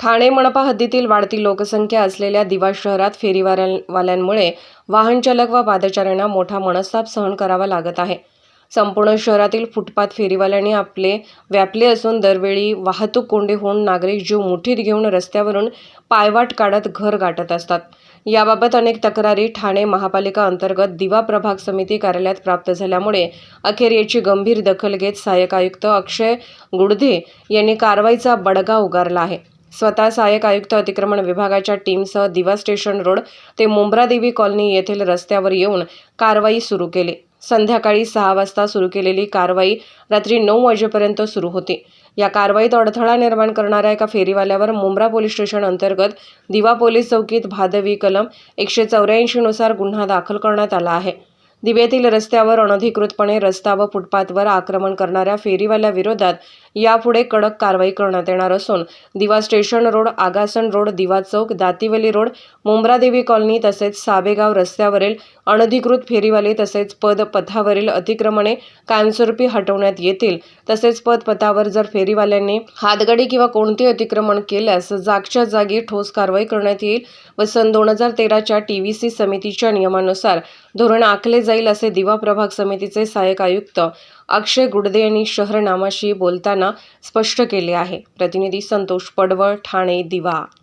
ठाणे मनपा हद्दीतील वाढती लोकसंख्या असलेल्या दिवा शहरात फेरीवाल्यांमुळे वाहनचालक व पादचाऱ्यांना मोठा मनस्ताप सहन करावा लागत आहे. संपूर्ण शहरातील फुटपाथ फेरीवाल्यांनी आपले व्यापले असून दरवेळी वाहतूक कोंडी होऊन नागरिक जीव मुठीत घेऊन रस्त्यावरून पायवाट काढत घर गाठत असतात. याबाबत अनेक तक्रारी ठाणे महापालिका अंतर्गत दिवा प्रभाग समिती कार्यालयात प्राप्त झाल्यामुळे अखेर याची गंभीर दखल घेत सहाय्यक आयुक्त अक्षय गुडधे यांनी कारवाईचा बडगा उगारला आहे. स्वतः सहाय्यक आयुक्त अतिक्रमण विभागाच्या टीमसह दिवा स्टेशन रोड ते मुंब्रादेवी कॉलनी येथील रस्त्यावर येऊन कारवाई सुरू केली. संध्याकाळी सहा वाजता सुरू केलेली कारवाई रात्री नऊ वाजेपर्यंत सुरू होती. या कारवाईत अडथळा निर्माण करणाऱ्या एका फेरीवाल्यावर मुंब्रा पोलीस स्टेशन अंतर्गत दिवा पोलीस चौकीत भादवी कलम एकशे चौऱ्याऐंशी नुसार गुन्हा दाखल करण्यात आला आहे. दिवेतील रस्त्यावर अनधिकृतपणे रस्ता व फुटपाथवर आक्रमण करणाऱ्या फेरीवाल्याविरोधात यापुढे कडक कारवाई करण्यात येणार असून दिवा स्टेशन रोड आगासन रोड दिवा चौक दातिवली रोड मुंब्रादेवी कॉलनी तसेच साबेगाव रस्त्यावरील अनधिकृत फेरीवाले तसेच पदपथावरील अतिक्रमणे कायमस्वरूपी हटवण्यात येतील. तसेच पदपथावर जर फेरीवाल्यांनी हातगाडी किंवा कोणते अतिक्रमण केल्यास जागच्या जागी ठोस कारवाई करण्यात येईल व सन दोन हजार तेराच्या टी व्ही सी समितीच्या नियमानुसार धोरण आखले जाईल असे दिवा प्रभाग समितीचे सहाय्यक आयुक्त अक्षय गुडदे यांनी शहरनामाशी बोलताना स्पष्ट केले आहे. प्रतिनिधी संतोष पडवळ ठाणे दिवा.